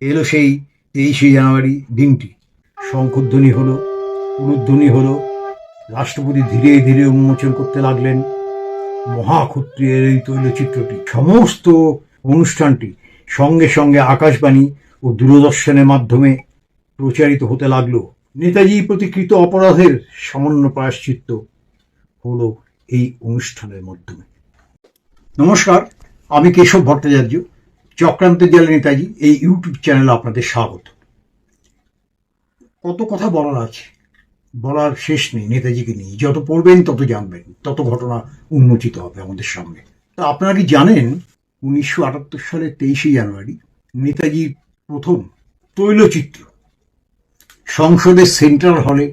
এলো সেই তেইশে জানুয়ারি দিনটি। শঙ্খধ্বনি হলো, উলুধ্বনি হলো, রাষ্ট্রপতি ধীরে ধীরে উন্মোচন করতে লাগলেন। মহাক্ষত্রিয়ের এই তৈলচিত্রটি। সমস্ত অনুষ্ঠানটি সঙ্গে সঙ্গে আকাশবাণী ও দূরদর্শনের মাধ্যমে প্রচারিত হতে লাগল। নেতাজি প্রতিকৃত অপরাধের সামান্য প্রায়শ্চিত্ত হলো এই অনুষ্ঠানের মাধ্যমে। নমস্কার, আমি কেশব ভট্টাচার্য। চক্রান্তের জেলা নেতাজি, এই ইউটিউব চ্যানেলে আপনাদের স্বাগত। কত কথা বলার আছে, বলার শেষ নেই নেতাজিকে নিয়ে। যত পড়বেন, তত জানবেন, তত ঘটনা উন্মোচিত হবে আমাদের সামনে। তা আপনারা কি জানেন, উনিশশো আটাত্তর সালের তেইশে জানুয়ারি নেতাজির প্রথম তৈলচিত্র সংসদের সেন্ট্রাল হলে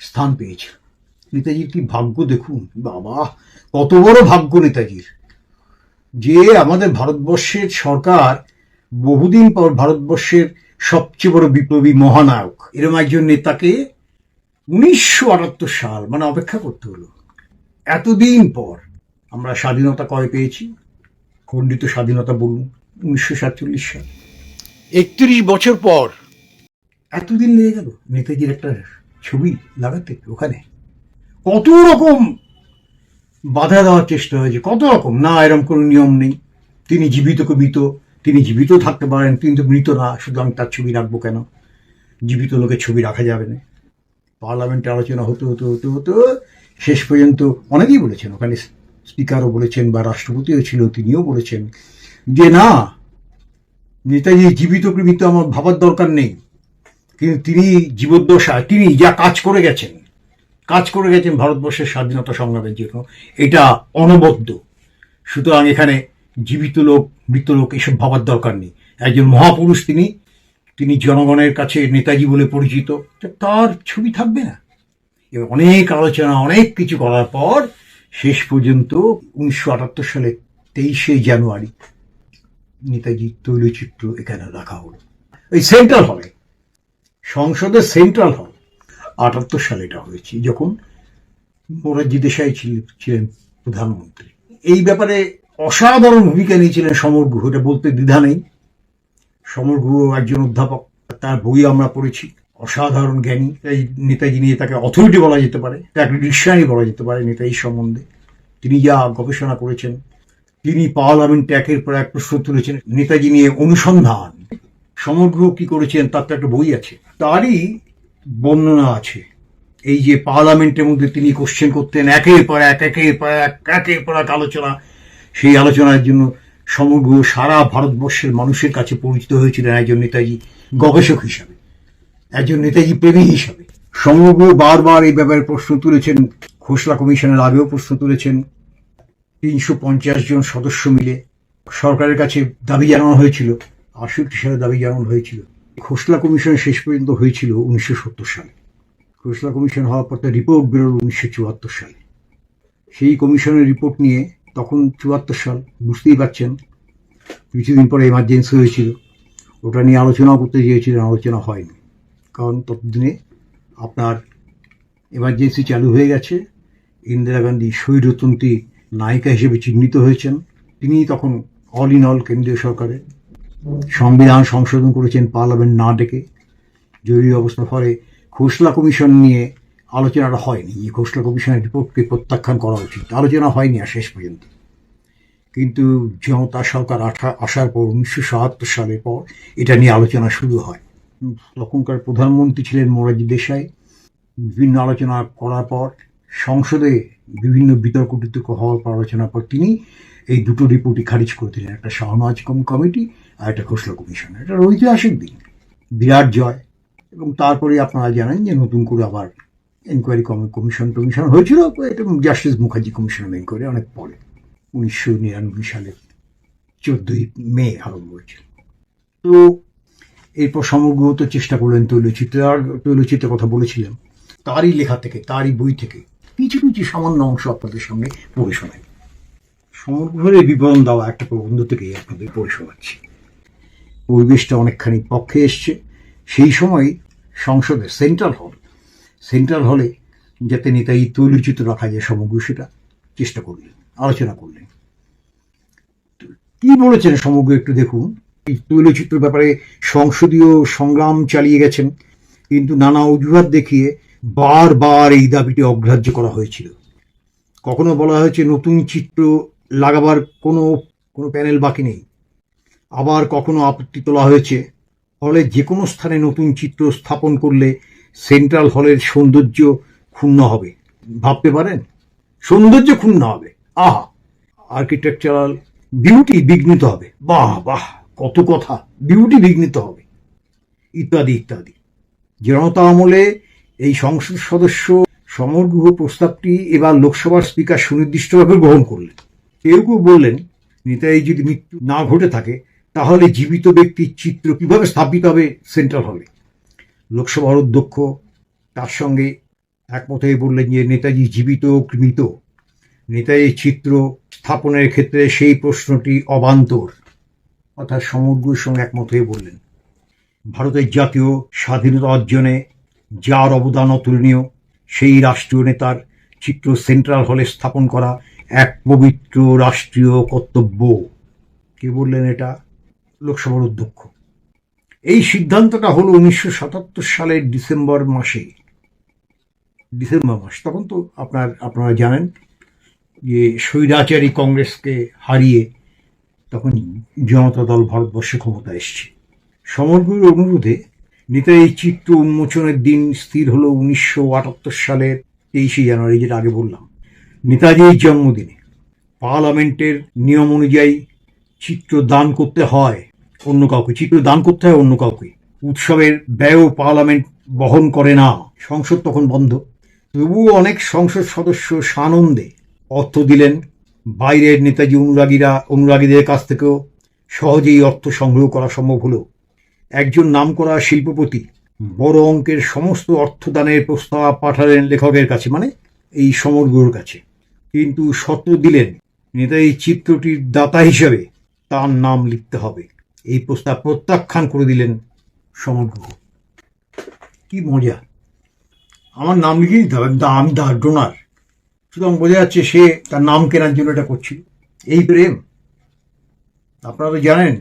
স্থান পেয়েছে নেতাজির কি ভাগ্য দেখুন? বাবা, কত বড় ভাগ্য নেতাজির! যে আমাদের ভারতবর্ষের সরকার বহুদিন পর ভারতবর্ষের সবচেয়ে বড় বিপ্লবী মহানায়ক এরম একজন নেতাকে উনিশশো আটাত্তর সাল মানে অপেক্ষা করতে হলো। এতদিন পর আমরা স্বাধীনতা কয় পেয়েছি? খণ্ডিত স্বাধীনতা বলুন উনিশশো সাতচল্লিশ সাল। একত্রিশ বছর পর। এতদিন লেগে গেল নেতাজির একটা ছবি লাগাতে ওখানে। কত রকম বাধা দেওয়ার চেষ্টা হয়েছে। কত রকম? না এরকম কোনো নিয়ম নেই। তিনি জীবিত কবিত, তিনি জীবিত থাকতে পারেন, তিনি তো মৃত না, সুতরাং তার ছবি রাখব কেন? জীবিত লোকের ছবি রাখা যাবে না। পার্লামেন্টে আলোচনা হতে হতে হতে হতে, শেষ পর্যন্ত অনেকেই বলেছেন, ওখানে স্পিকারও বলেছেন বা রাষ্ট্রপতিও ছিল, তিনিও বলেছেন যে না, নেতাজি জীবিত মৃত আমার ভাবার দরকার নেই। কিন্তু তিনি জীবদ্দশায়, তিনি যা কাজ করে গেছেন কাজ করে গেছেন ভারতবর্ষের স্বাধীনতা সংগ্রামের জন্য। এটা অনবদ্য। সুতরাং এখানে জীবিত লোক, মৃত লোক এসব ভাবার দরকার নেই। একজন মহাপুরুষ তিনি তিনি জনগণের কাছে নেতাজি বলে পরিচিত। তার ছবি থাকবে না। এবার অনেক আলোচনা, অনেক কিছু করার পর শেষ পর্যন্ত উনিশশো আটাত্তর সালে তেইশে জানুয়ারি নেতাজি তৈলচিত্র এখানে রাখা হলো। এই সেন্ট্রাল হলে, সংসদের সেন্ট্রাল হল আটাত্তর সালে এটা হয়েছে, যখন মোরারজি দেশাই ছিল- ছিলেন প্রধানমন্ত্রী। এই ব্যাপারে অসাধারণ ভূমিকা নিয়েছিলেন সমর গুহ, এটা বলতে দ্বিধা নেই। সমর গুহ একজন অধ্যাপক, তার বই আমরা পড়েছি, অসাধারণ জ্ঞানী। এই নেতাজি নিয়ে তাকে অথরিটি বলা যেতে পারে, তাকে ডিকশনারি বলা যেতে পারে নেতাজি সম্বন্ধে। তিনি যা গবেষণা করেছেন, তিনি পার্লামেন্টে একের পর এক প্রশ্ন তুলেছেন, নেতাজি নিয়ে অনুসন্ধান। সমগ্র কি করেছেন, তার তো একটা বই আছে। তারই বর্ণনা আছে। এই যে পার্লামেন্টের মধ্যে তিনি কোশ্চেন করতেন, একের পর এক, একের পর এক, একের পর এক আলোচনা। সেই আলোচনার জন্য সমগ্র সারা ভারতবর্ষের মানুষের কাছে পরিচিত হয়েছিলেন একজন নেতাজি গবেষক হিসাবে, একজন নেতাজি প্রেমী হিসাবে। সমগ্র বারবার এই ব্যাপারে প্রশ্ন তুলেছেন, খোসলা কমিশনের আগেও প্রশ্ন তুলেছেন। তিনশো পঞ্চাশ জন সদস্য মিলে সরকারের কাছে দাবি জানানো হয়েছিল, আটষট্টি সালে দাবি জানানো হয়েছিল। খোসলা কমিশন শেষ পর্যন্ত হয়েছিল উনিশশো সত্তর সালে। খোসলা কমিশন হওয়ার পর তার রিপোর্ট বেরোল উনিশশো চুয়াত্তর সালে। সেই কমিশনের রিপোর্ট নিয়ে তখন চুয়াত্তর সাল, বুঝতেই পারছেন, কিছুদিন পরে এমার্জেন্সি হয়েছিল। ওটা নিয়ে আলোচনাও করতে চেয়েছিলেন আলোচনা হয়নি। কারণ ততদিনে আপনার এমার্জেন্সি চালু হয়ে গেছে। ইন্দিরা গান্ধী স্বৈরতন্ত্রী নায়িকা হিসেবে চিহ্নিত হয়েছেন। তিনি তখন অল ইন অল কেন্দ্রীয় সরকারের সংবিধান সংশোধন করেছেন পার্লামেন্ট না ডেকে। জরুরি অবস্থার ফলে খোসলা কমিশন নিয়ে আলোচনাটা হয়নি। এই খোসলা কমিশনের রিপোর্টকে প্রত্যাখ্যান করা উচিত। আলোচনা হয়নি আর শেষ পর্যন্ত। কিন্তু জনতা সরকার আঠা, আসার পর উনিশশো সাহাত্তর সালের পর এটা নিয়ে আলোচনা শুরু হয়। তখনকার প্রধানমন্ত্রী ছিলেন মোরাজি দেশাই। বিভিন্ন আলোচনা করার পর সংসদে বিভিন্ন বিতর্ক টিতর্ক হওয়ার পর আলোচনার পর তিনি এই দুটো রিপোর্টই খারিজ করে দিলেন। একটা শাহনাজ কমিটি আর একটা খোসলা কমিশন এটা ঐতিহাসিক দিন। বিরাট জয়। এবং তারপরে আপনারা জানেন যে নতুন করে আবার এনকোয়ারি কমিশন টমিশন হয়েছিল, এটা জাস্টিস মুখার্জি কমিশনের এনকোয়ারি অনেক পরে, উনিশশো নিরানব্বই সালের চোদ্দই মে আরম্ভ হয়েছিল তো এরপর সমগ্র তো চেষ্টা করলেন তৈলচিত্র তৈলচিত্রের কথা বলেছিলাম, তারই লেখা থেকে, তারই বই থেকে কিছু কিছু সামান্য অংশ আপনাদের সামনে পড়ে শোনাই। সমগ্রের বিবরণ দেওয়া একটা প্রবন্ধ থেকেই আপনাদের পড়ে শোনাচ্ছি। পরিবেশটা অনেকখানি পক্ষে এসছে। সেই সময় সংসদে, সেন্ট্রাল হল, সেন্ট্রাল হলে যাতে নেতাজি তৈলচিত্র রাখা যায় সমগ্র সেটা চেষ্টা করলেন, আলোচনা করলেন। কি বলেছেন সমগ্র একটু দেখুন। এই তৈলচিত্র ব্যাপারে সংসদীয় সংগ্রাম চালিয়ে গেছেন, কিন্তু নানা অজুহাত দেখিয়ে বারবার এই দাবিটি অগ্রাহ্য করা হয়েছিল। কখনো বলা হয়েছে নতুন চিত্র লাগাবার কোনো কোনো প্যানেল বাকি নেই। আবার কখনো আপত্তি তোলা হয়েছে। হলে যে কোনো স্থানে নতুন চিত্র স্থাপন করলে সেন্ট্রাল হলের সৌন্দর্য ক্ষুণ্ণ হবে। ভাবতে পারেন? সৌন্দর্য ক্ষুণ্ণ হবে। আহা! আর্কিটেকচারাল বিউটি বিঘ্নিত হবে। বাহ বাহ, কত কথা। বিউটি বিঘ্নিত হবে। ইত্যাদি ইত্যাদি। জনতা আমলে এই সংসদ সদস্য সমরগৃহ প্রস্তাবটি এবার লোকসভার স্পিকার সুনির্দিষ্টভাবে গ্রহণ করলেন। কেউ কেউ বললেন, নেতাজি যদি মৃত্যু না ঘটে থাকে তাহলে জীবিত ব্যক্তির চিত্র কীভাবে স্থাপিত হবে? সেন্ট্রাল হলে লোকসভার অধ্যক্ষ তার সঙ্গে একমত হয়ে বললেন যে, নেতাজি জীবিত কি মৃত নেতাজির চিত্র স্থাপনের ক্ষেত্রে সেই প্রশ্নটি অবান্তর। অর্থাৎ সমগ্রের সঙ্গে একমত হয়ে বললেন। ভারতের জাতীয় স্বাধীনতা অর্জনে যার অবদান অতুলনীয়, সেই রাষ্ট্রীয় নেতার চিত্র সেন্ট্রাল হলে স্থাপন করা এক পবিত্র রাষ্ট্রীয় কর্তব্য। কে বললেন এটা? লোকসভার অধ্যক্ষ। এই সিদ্ধান্তটা হলো উনিশশো সাতাত্তর সালের ডিসেম্বর মাসে। ডিসেম্বর মাস, তখন তো আপনার, আপনারা জানেন যে স্বৈরাচারী কংগ্রেসকে হারিয়ে তখন জনতা দল ভারতবর্ষে ক্ষমতা এসছে। সমরগুলোর অনুরোধে নেতাজি চিত্র উন্মোচনের দিন স্থির হলো উনিশশো আটাত্তর সালের তেইশে জানুয়ারি, যেটা আগে বললাম। নেতাজির জন্মদিনে পার্লামেন্টের নিয়ম অনুযায়ী চিত্র দান করতে হয়। অন্য কাউকে চিত্র দান করতে হয় অন্য কাউকে। উৎসবের ব্যয়ও পার্লামেন্ট বহন করে না। সংসদ তখন বন্ধ। তবুও অনেক সংসদ সদস্য সানন্দে অর্থ দিলেন। বাইরের নেতাজি অনুরাগীরা, অনুরাগীদের কাছ থেকেও সহজেই অর্থ সংগ্রহ করা সম্ভব হলো। একজন নামকরা শিল্পপতি বড় অঙ্কের সমস্ত অর্থদানের প্রস্তাব পাঠালেন লেখকের কাছে মানে এই সমরগুলোর কাছে। কিন্তু শর্ত দিলেন, নেতাজি চিত্রটির দাতা হিসাবে তার নাম লিখতে হবে। এই প্রস্তাব প্রত্যাখ্যান করে দিলেন সমগ্র কি মজা। আমার নাম লিখে দিতে হবে। আমি দা ডোনার সুতরাং বোঝা যাচ্ছে সে তার নাম কেনার জন্য এটা করছিল। এই প্রেম। আপনারা তো জানেন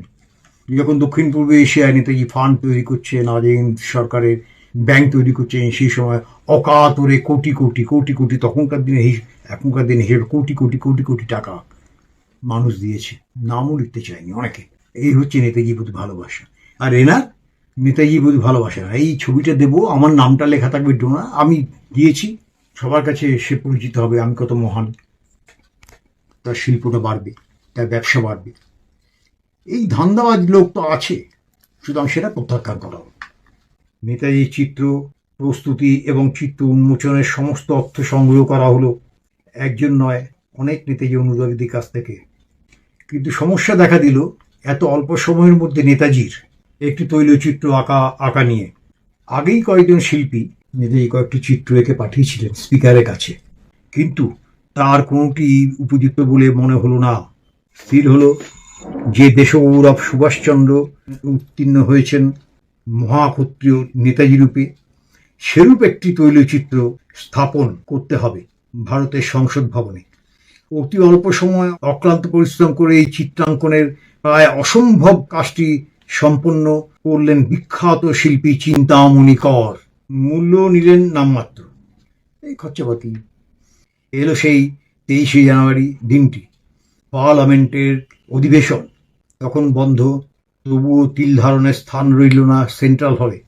যখন দক্ষিণ পূর্ব এশিয়ায় নেতাজি ফান্ড তৈরি করছে নাজিম সরকারের ব্যাংক তৈরি করছে সেই সময় অকাতরে কোটি কোটি কোটি কোটি তখনকার দিনে এখনকার দিনে হিসেবে কোটি কোটি কোটি কোটি টাকা মানুষ দিয়েছে। নামও লিখতে চায়নি অনেকে। এই হচ্ছে নেতাজি প্রতি ভালোবাসা। আর এনার নেতাজি প্রতি ভালোবাসা। না। এই ছবিটা দেবো, আমার নামটা লেখা থাকবে ডোনা। আমি দিয়েছি সবার কাছে সে পরিচিত হবে, আমি কত মহান। তার শিল্পটা বাড়বে, তার ব্যবসা বাড়বে। এই ধান্দাবাজ লোক তো আছে, সুতরাং সেটা প্রত্যাখ্যান করা হবে নেতাজির চিত্র, প্রস্তুতি এবং চিত্র উন্মোচনের সমস্ত অর্থ সংগ্রহ করা হলো। একজন নয়, অনেক নেতাজি অনুরাগীদের কাছ থেকে। কিন্তু সমস্যা দেখা দিল এত অল্প সময়ের মধ্যে নেতাজির একটি তৈলচিত্র আঁকা আঁকা নিয়ে। আগেই কয়েকজন শিল্পী নেতাজি কয়েকটি চিত্র এঁকে পাঠিয়েছিলেন স্পিকারের কাছে। কিন্তু তার কোনোটি উপযুক্ত বলে মনে হলো না। স্থির হলো যে দেশগৌরব সুভাষচন্দ্র উত্তীর্ণ হয়েছেন মহাক্ষত্রিয় নেতাজি রূপে। সেরূপ একটি তৈলচিত্র স্থাপন করতে হবে ভারতের সংসদ ভবনে। অতি অল্প সময় অক্লান্ত পরিশ্রম করে এই চিত্রাঙ্কনের প্রায় অসম্ভব কাজটি সম্পন্ন করলেন বিখ্যাত শিল্পী চিন্তামণি কর। মূল্য নিলেন নামমাত্র। এই খরচাপাতি এলো সেই তেইশে জানুয়ারি দিনটি। পার্লামেন্টের অধিবেশন। তখন বন্ধ। তবুও তিল ধারণের স্থান রইল না সেন্ট্রাল হলে।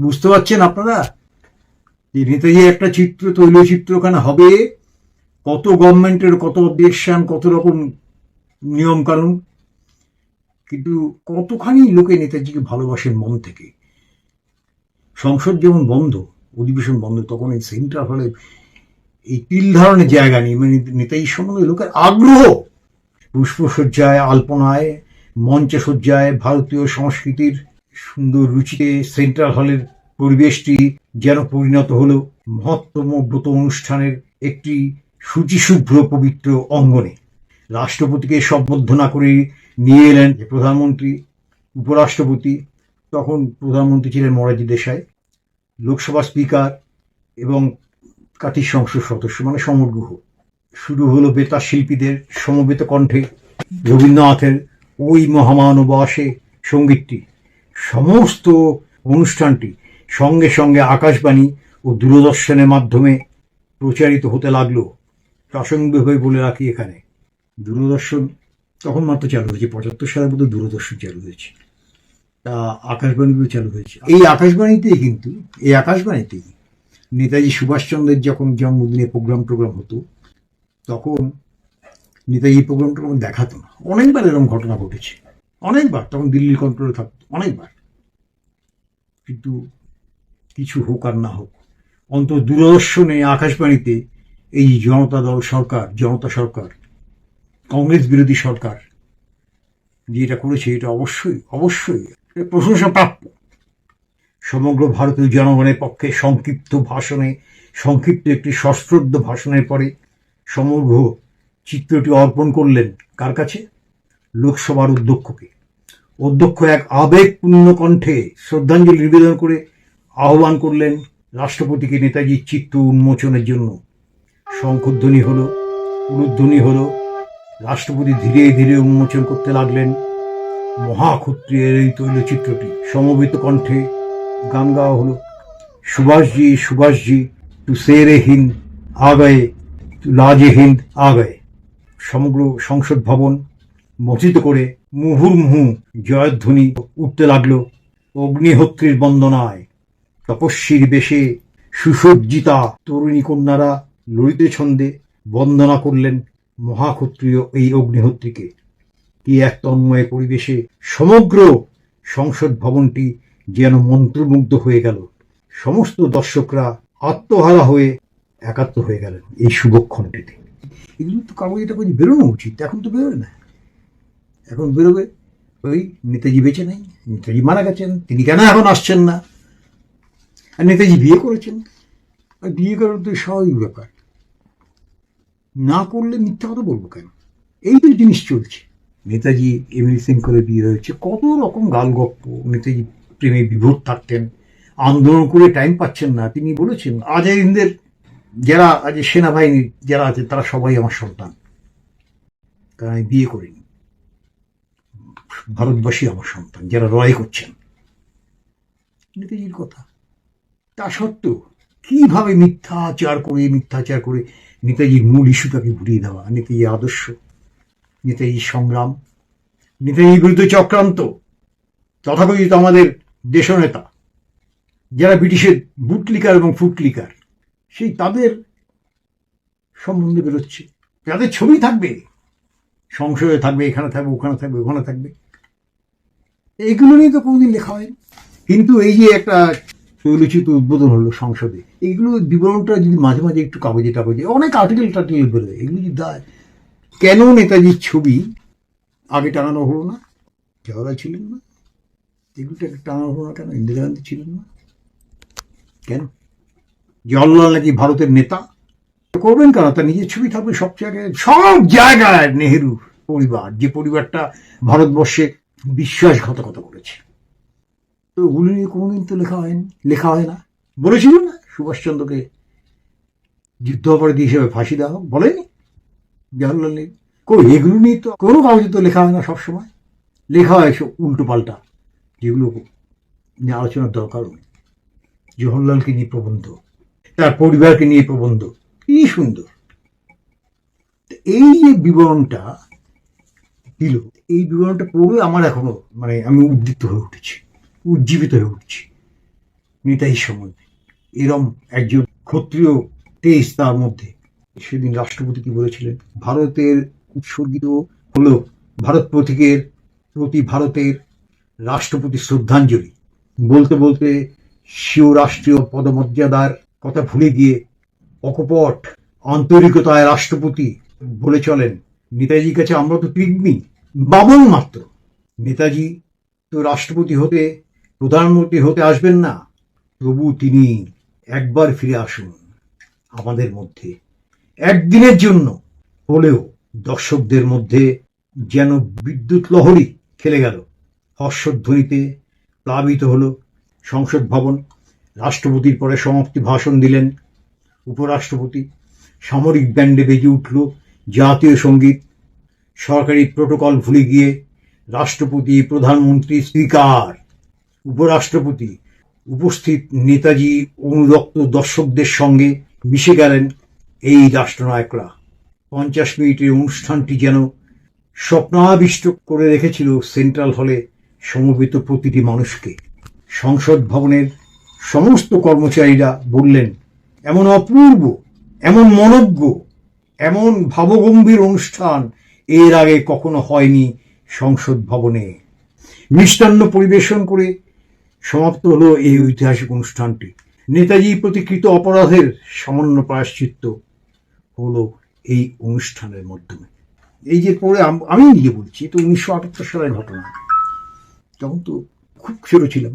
বুঝতে পারছেন আপনারা? যে নেতাজি একটা চিত্র তৈলচিত্র ওখানে হবে, কত গভর্নমেন্টের কত অবজেকশন কত রকম নিয়ম কানুন কিন্তু কতখানি লোকে নেতাজিকে ভালোবাসেন মন থেকে? সংসদ যেমন বন্ধ অধিবেশন বন্ধ তখন এই সেন্ট্রাল হলে এই তিল ধরনের জায়গা নেই। মানে নেতাজি সম্বন্ধে লোকের আগ্রহ। পুষ্পসজ্জায় আলপনায় মঞ্চসজ্জায় ভারতীয় সংস্কৃতির সুন্দর রুচিতে সেন্ট্রাল হলের পরিবেশটি যেন পরিণত হলো। মহত্তম ব্রত অনুষ্ঠানের একটি শুচিশুভ্র পবিত্র অঙ্গনে। রাষ্ট্রপতিকে সম্বোধনা করে নিয়ে এলেন যে প্রধানমন্ত্রী, উপরাষ্ট্রপতি, তখন প্রধানমন্ত্রী ছিলেন মরাজি দেশাই, লোকসভা স্পিকার এবং কাতির সংসদ সদস্য মানে সমগ্রহ শুরু হলো বেতার শিল্পীদের সমবেত কণ্ঠে। রবীন্দ্রনাথের ওই মহামানবাসে সঙ্গীতটি, সমস্ত অনুষ্ঠানটি সঙ্গে সঙ্গে আকাশবাণী ও দূরদর্শনের মাধ্যমে প্রচারিত হতে লাগল প্রাসঙ্গিক হয়ে বলে রাখি এখানে। দূরদর্শন তখন মাত্র চালু হয়েছে, পঁচাত্তর সালের মধ্যে দূরদর্শন চালু হয়েছে। তা আকাশবাণীও চালু হয়েছে। এই আকাশবাণীতেই কিন্তু, এই আকাশবাণীতেই নেতাজি সুভাষচন্দ্রের যখন জন্মদিনে প্রোগ্রাম টোগ্রাম হতো, তখন নেতাজি প্রোগ্রাম টোগ্রাম দেখাতো না। অনেকবার এরকম ঘটনা ঘটেছে। অনেকবার, তখন দিল্লির কন্ট্রোলে থাকতো, অনেকবার। কিন্তু কিছু হোক আর না হোক, অন্তত দূরদর্শনে আকাশবাণীতে এই জনতা দল সরকার, জনতা সরকার কংগ্রেস বিরোধী সরকার। যে এটা করেছে, এটা অবশ্যই অবশ্যই প্রশংসা প্রাপ্য। সমগ্র ভারতীয় জনগণের পক্ষে সংক্ষিপ্ত ভাষণে, সংক্ষিপ্ত একটি সশ্রদ্ধ ভাষণের পরে সমগ্র চিত্রটি অর্পণ করলেন কার কাছে? লোকসভার অধ্যক্ষকে। অধ্যক্ষ এক আবেগপূর্ণ কণ্ঠে শ্রদ্ধাঞ্জলি নিবেদন করে আহ্বান করলেন রাষ্ট্রপতিকে নেতাজির চিত্র উন্মোচনের জন্য। শঙ্খধ্বনি হলো উলুধ্বনি হলো রাষ্ট্রপতি ধীরে ধীরে উন্মোচন করতে লাগলেন। মহাক্ষত্রিয়ের এই তৈলচিত্রটি সমবেত কণ্ঠে গান গাওয়া হলো। সুভাষজি সুভাষজি, তু সেরে হিন্দ আ গয়ে লাজে হিন্দ আ সমগ্র সংসদ ভবন মথিত করে মুহুর্মুহু জয়ধ্বনি উঠতে লাগল অগ্নিহোত্রীর বন্দনায়। তপস্বীর বেশে সুসজ্জিতা তরুণী কন্যারা ললিতে ছন্দে বন্দনা করলেন। মহাক্ষত্রিয় এই অগ্নিহোত্রীকে কি এক তন্ময় পরিবেশে সমগ্র সংসদ ভবনটি যেন মন্ত্রমুগ্ধ হয়ে গেল। সমস্ত দর্শকরা আত্মহারা হয়ে একাত্ম হয়ে গেলেন এই শুভক্ষণটিতে। এগুলো তো কাগজে টাগজে বেরোনো উচিত, এখন তো বেরোয় না। এখন বেরোবে ওই নেতাজি বেঁচে নেই, নেতাজি মারা গেছেন, তিনি কেন এখন আসছেন না? আর নেতাজি বিয়ে করেছেন? আর বিয়ে করার তো স্বাভাবিক ব্যাপার। না করলে মিথ্যা কথা বলব কেন? এই তো জিনিস চলছে। নেতাজি এমনি সিং করে বিয়ে হয়েছে, কত রকম গাল গালগপ্প। নেতাজি প্রেমে বিভোর থাকতেন, আন্দোলন করে টাইম পাচ্ছেন না। তিনি বলেছেন আজের হিন্দের যারা আজ সেনাবাহিনী যারা আছে, তারা সবাই আমার সন্তান। কারণ আমি বিয়ে করিনি। ভারতবাসী আমার সন্তান, যারা লড়াই করছেন। নেতাজির কথা। তা সত্ত্বেও, কীভাবে মিথ্যাচার করে মিথ্যাচার করে নেতাজির মূল ইস্যুটাকে ভুলিয়ে দেওয়া, নেতাজির আদর্শ, নেতাজির সংগ্রাম, নেতাজির বিরুদ্ধে চক্রান্ত, তথাকথিত আমাদের দেশনেতা, যারা ব্রিটিশের বুটলিকার এবং ফুটলিকার সেই তাদের সম্বন্ধে বেরোচ্ছে। যাদের ছবি থাকবে, সংসদে থাকবে, এখানে থাকবে, ওখানে থাকবে ওখানে থাকবে। এইগুলো নিয়ে তো কোনোদিন লেখা হয়নি। কিন্তু এই যে একটা তৈলচিত উদ্বোধন হলো সংসদে। এইগুলো বিবরণটা যদি মাঝে মাঝে একটু কাগজে টাগজে, অনেক আর্টিকেল টার্টিকেল বেরোয় এগুলো যদি দেয়, কেন নেতাজির ছবি আগে টাঙানো হলো না? জওয়াহরলাল ছিলেন না? এগুলোটা টাঙানো হলো না কেন? ইন্দিরা গান্ধী ছিলেন না? কেন? জওয়াহরলাল নাকি ভারতের নেতা? করবেন কেন? তার নিজের ছবি থাকবে সব জায়গায় সব জায়গায় নেহেরু পরিবার। যে পরিবারটা ভারতবর্ষে বিশ্বাসঘাতকতা করেছে। ওগুলো নিয়ে কোনোদিন তো লেখা হয়নি, লেখা হয় না। বলেছিল না, সুভাষচন্দ্রকে যুদ্ধাপরাধী হিসেবে ফাঁসি দেওয়া হোক, বলেনি। জওয়াহরলাল নেহরু কই এগুলো নিয়ে তো কোনো কাগজে তো লেখা হয় না সবসময়। লেখা হয় সব উল্টো পাল্টা, যেগুলো নিয়ে আলোচনার দরকারও নেই। জওহরলালকে নিয়ে প্রবন্ধ, তার পরিবারকে নিয়ে প্রবন্ধ, কি সুন্দর। এই যে বিবরণটা দিল, এই বিবরণটা পড়ে আমার এখনও মানে আমি উদ্দীপ্ত হয়ে উঠেছি। উজ্জীবিত হয়ে উঠছি। নেতাজির সম্বন্ধে এরম একজন ক্ষত্রিয় তেজ তার মধ্যে। সেদিন রাষ্ট্রপতি কি বলেছিলেন? ভারতের উৎসর্গিত হলো ভারত প্রতীকের প্রতি ভারতের রাষ্ট্রপতি শ্রদ্ধাঞ্জলি। বলতে বলতে স্বীয় রাষ্ট্রীয় পদমর্যাদার কথা ভুলে গিয়ে অকপট আন্তরিকতায় রাষ্ট্রপতি বলে চলেন, নেতাজির কাছে আমরা তো পিগমি বাবন মাত্র। নেতাজি তো রাষ্ট্রপতি হতে প্রধানমন্ত্রী হতে আসবেন না, তবু তিনি একবার ফিরে আসুন আমাদের মধ্যে। একদিনের জন্য হলেও দর্শকদের মধ্যে যেন বিদ্যুৎ লহরী খেলে গেল। হর্ষধ্বনিতে প্লাবিত হলো সংসদ ভবন। রাষ্ট্রপতির পরে সমাপ্তি ভাষণ দিলেন উপরাষ্ট্রপতি। সামরিক ব্যান্ডে বেজে উঠল জাতীয় সংগীত। সরকারি প্রোটোকল ভুলে গিয়ে রাষ্ট্রপতি, প্রধানমন্ত্রী, স্পিকার উপরাষ্ট্রপতি উপস্থিত নেতাজি অনুরক্ত দর্শকদের সঙ্গে মিশে গেলেন এই রাষ্ট্রনায়করা। পঞ্চাশ মিনিটের অনুষ্ঠানটি যেন স্বপ্নাবিষ্ট করে রেখেছিল সেন্ট্রাল হলে সমবেত প্রতিটি মানুষকে। সংসদ ভবনের সমস্ত কর্মচারীরা বললেন, এমন অপূর্ব, এমন মনজ্ঞ, এমন ভাবগম্ভীর অনুষ্ঠান এর আগে কখনো হয়নি সংসদ ভবনে। মিষ্টান্ন পরিবেশন করে সমাপ্ত হলো এই ঐতিহাসিক অনুষ্ঠানটি। নেতাজি প্রতিকৃত অপরাধের সামান্য প্রায়শ্চিত্ত হলো এই অনুষ্ঠানের মাধ্যমে। এই যে পরে আমি নিজে বলছি, তো উনিশশো আটাত্তর সালের ঘটনা। তখন তো খুব ছোট ছিলাম।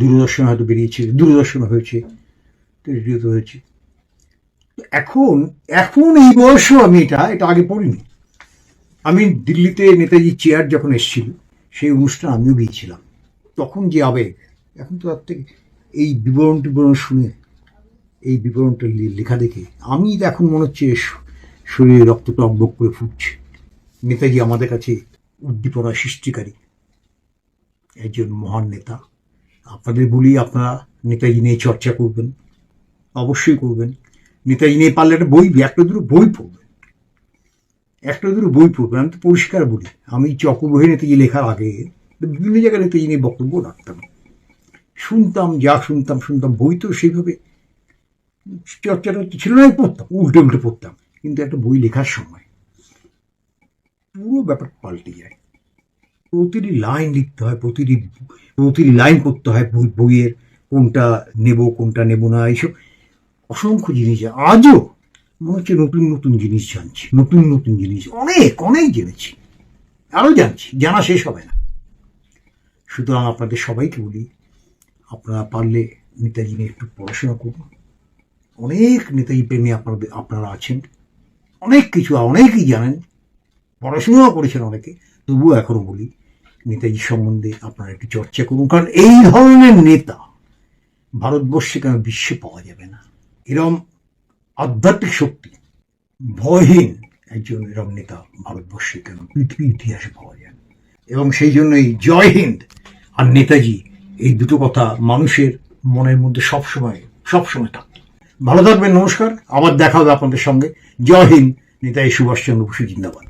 দূরদর্শন হয়তো বেরিয়েছে, দূরদর্শন হয়েছে রেডিওতে হয়েছে। এখন এখন এই বয়সেও আমি এটা এটা আগে পড়িনি। আমি দিল্লিতে নেতাজি চেয়ার যখন এসেছিল, সেই অনুষ্ঠান আমিও গিয়েছিলাম। তখন যে আবেগ এখন তো তার থেকে এই বিবরণ টিবরণ শুনে, এই বিবরণটা লেখা দেখে আমি এখন মনে হচ্ছে শরীরে রক্ত টকবক করে ফুটছে। নেতাজি আমাদের কাছে উদ্দীপনা সৃষ্টিকারী, একজন মহান নেতা। আপনাদের বলি আপনারা নেতাজি নিয়ে চর্চা করবেন, অবশ্যই করবেন। নেতাজি নিয়ে পারলে একটা বই, একটা দুটো বই পড়বেন। একটা দুটো বই পড়বেন, আমি তো পরিষ্কার বলি। আমি চক্রবহী নেতাজি লেখার আগে বিভিন্ন জায়গায় নেতাজি নিয়ে বক্তব্য রাখতাম শুনতাম, যা শুনতাম শুনতাম, বই তো সেইভাবে চর্চাটা ছিল না পড়তাম, উল্টে উল্টে পড়তাম, কিন্তু একটা বই লেখার সময় পুরো ব্যাপার পাল্টে যায়। প্রতিটি লাইন লিখতে হয়, প্রতিটি প্রতিটি লাইন করতে হয় বইয়ের, কোনটা নেব কোনটা নেব না, এইসব অসংখ্য জিনিস আজও মনে হচ্ছে নতুন নতুন জিনিস জানছি, নতুন নতুন জিনিস, অনেক অনেক জেনেছি। আরও জানছি, জানা শেষ হবে না। সুতরাং আপনাদের সবাইকে বলি, আপনারা পারলে নেতাজি নিয়ে একটু পড়াশোনা করুন। অনেক নেতাজি প্রেমী আপনাদের, আপনারা আছেন। অনেক কিছু, অনেকেই জানেন। পড়াশোনাও করেছেন অনেকে। তবুও এখনও বলি, নেতাজি সম্বন্ধে আপনারা একটু চর্চা করুন। কারণ এই ধরনের নেতা ভারতবর্ষে কেন বিশ্বে পাওয়া যাবে না? এরম আধ্যাত্মিক শক্তি, ভয়হীন একজন এরম নেতা ভারতবর্ষে কেন পৃথিবীর ইতিহাসে পাওয়া যায় এবং সেই জন্যই জয় হিন্দ আর নেতাজি, এই দুটো কথা মানুষের মনের মধ্যে সবসময় সবসময় থাকত। ভালো থাকবেন, নমস্কার। আবার দেখা হবে আপনাদের সঙ্গে। জয় হিন্দ, নেতাজি সুভাষচন্দ্র বসু জিন্দাবাদ।